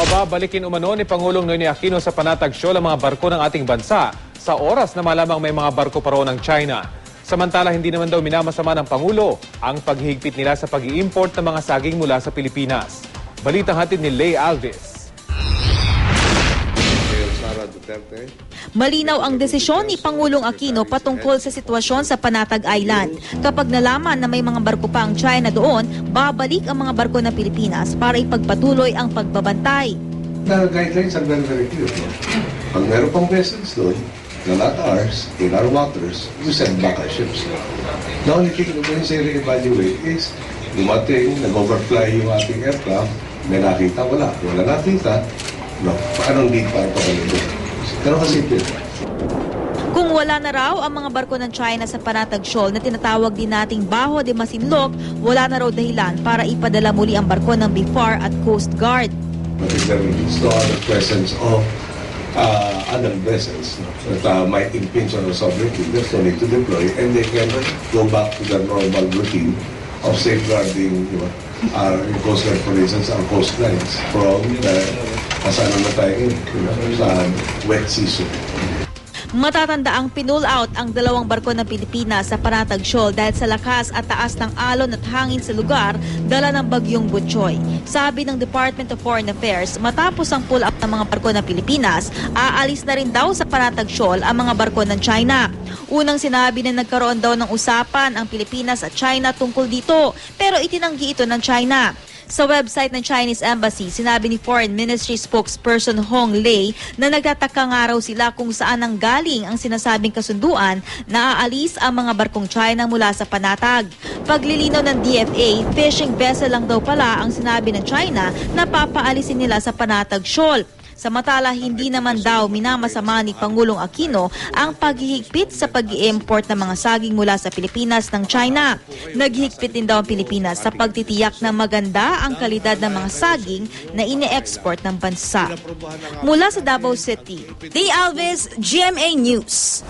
Pababalikin umano ni Pangulong Noynoy Aquino sa panatag show ang mga barko ng ating bansa sa oras na malamang may mga barko pa ng China. Samantala, hindi naman daw minamasama ng Pangulo ang paghihigpit nila sa pag import ng mga saging mula sa Pilipinas. Balitang hatid ni Lay Alves. Duterte. Malinaw ang desisyon ni Pangulong Aquino patungkol sa sitwasyon sa Panatag Island. Kapag nalaman na may mga barko pa ang China doon, babalik ang mga barko ng Pilipinas para ipagpatuloy ang pagbabantay. The guidelines are very, very clear. Pag meron pang vessels doon, na not ours, in our waters, you send back our ships. The only thing when you say re-evaluate is, dumating, nag-overfly yung ating aircraft, may nakita, wala. Wala nakita, no, paano need para pabalik doon? Ganun kasimple. Kung wala na raw ang mga barko ng China sa Panatag Shoal na tinatawag din nating Baho de Masinloc, wala na raw dahilan para ipadala muli ang barko ng BIFAR at Coast Guard. But if there is no other presence of uh, other vessels that uh, might impinge on our sovereignty, there's no need to deploy and they can go back to their normal routine of safeguarding you know, our Coast Guard, for instance, our coastlines from the kasano na tayo know, sa wet season. Matatanda ang pinull out ang dalawang barko ng Pilipinas sa Panatag Shoal dahil sa lakas at taas ng alon at hangin sa lugar dala ng bagyong Butchoy. Sabi ng Department of Foreign Affairs, matapos ang pull out ng mga barko ng Pilipinas, aalis na rin daw sa Panatag Shoal ang mga barko ng China. Unang sinabi na nagkaroon daw ng usapan ang Pilipinas at China tungkol dito, pero itinanggi ito ng China. Sa website ng Chinese Embassy, sinabi ni Foreign Ministry spokesperson Hong Lei na nagtataka nga raw sila kung saan ang galing ang sinasabing kasunduan na aalis ang mga barkong China mula sa panatag. Paglilinaw ng DFA, fishing vessel lang daw pala ang sinabi ng China na papaalisin nila sa panatag shoal. Samantala, hindi naman daw minamasama ni Pangulong Aquino ang paghihigpit sa pag import ng mga saging mula sa Pilipinas ng China. Naghihigpit din daw ang Pilipinas sa pagtitiyak na maganda ang kalidad ng mga saging na ine-export ng bansa. Mula sa Davao City, Day Alves, GMA News.